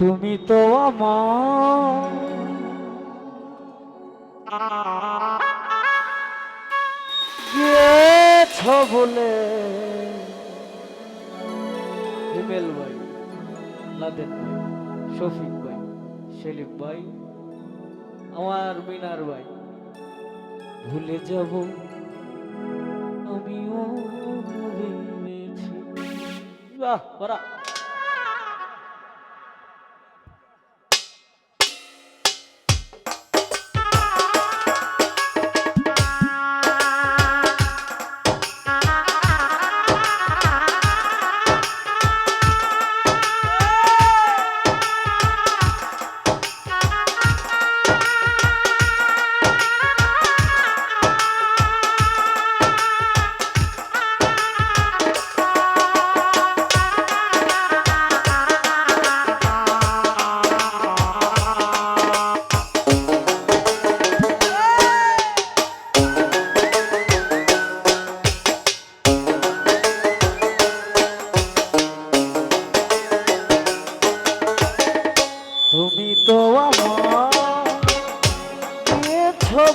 তুমি তো আমার। বলে। হিমেল ভাই লাদেন ভাই, শফিক ভাই, সেলিম ভাই, আমার মিনার ভাই, ভুলে যাব আমিও ভেবেছি বাহ।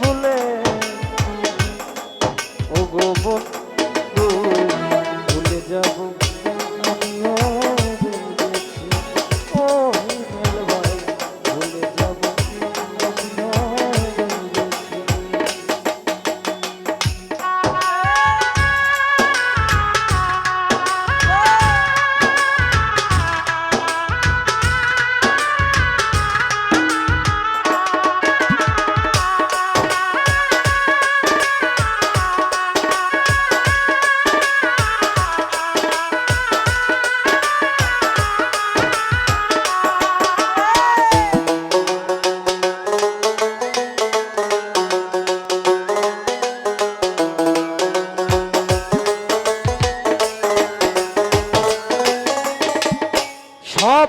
বলে ও গো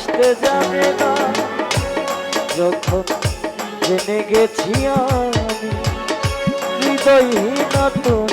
ভালোবাসতে যাবে না। যখন জেনে গেছি আমি হৃদয়হীন তুমি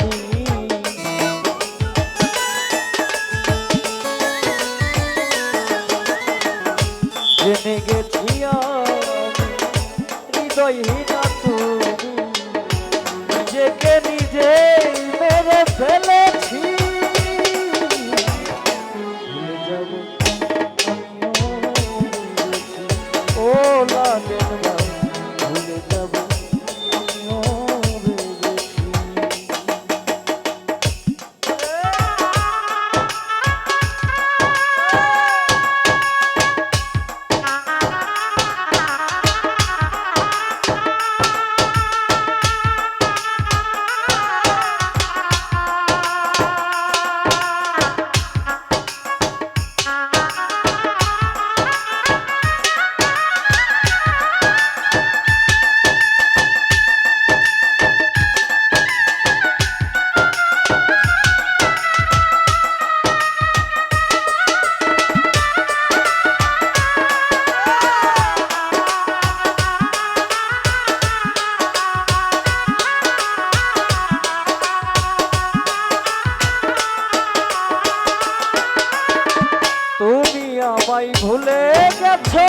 গেছো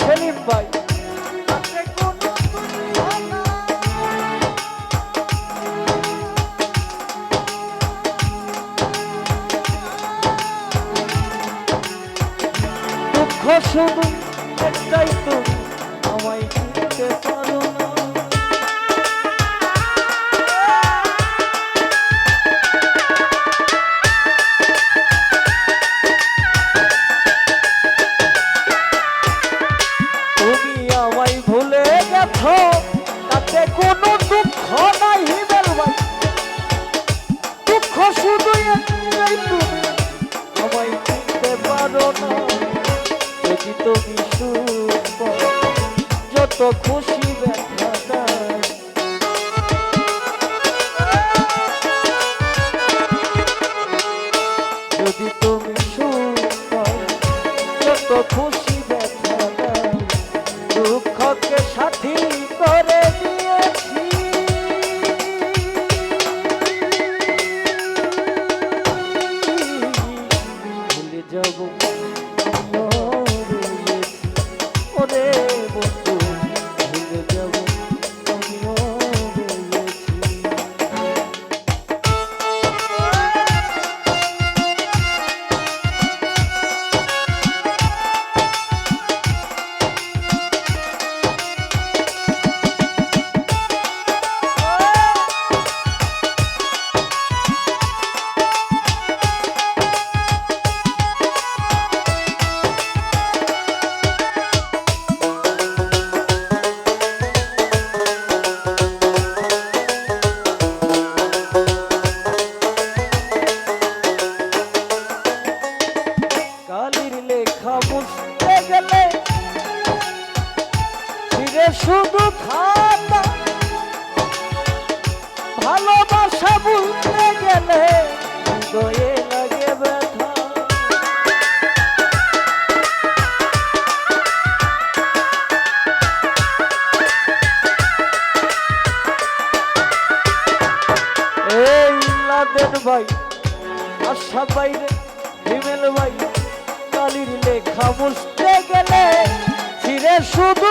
সেলিম ভাই। দুঃখ শুধু আছো, তাতে কোনো দুঃখ নাই হিমেল ভাই। দুঃখ শুধু একটাই তুমি, আমায় চিনতে পারো না। যদি তুমি যত খুশি শুধু খাতা। ভালোবাসা বলতে গেলে দয়ে লাগে ব্যথা। এই ভাই, আশা বাইরে, হিমেল ভাই, কালির লেখা মুছতে গেলে শুধু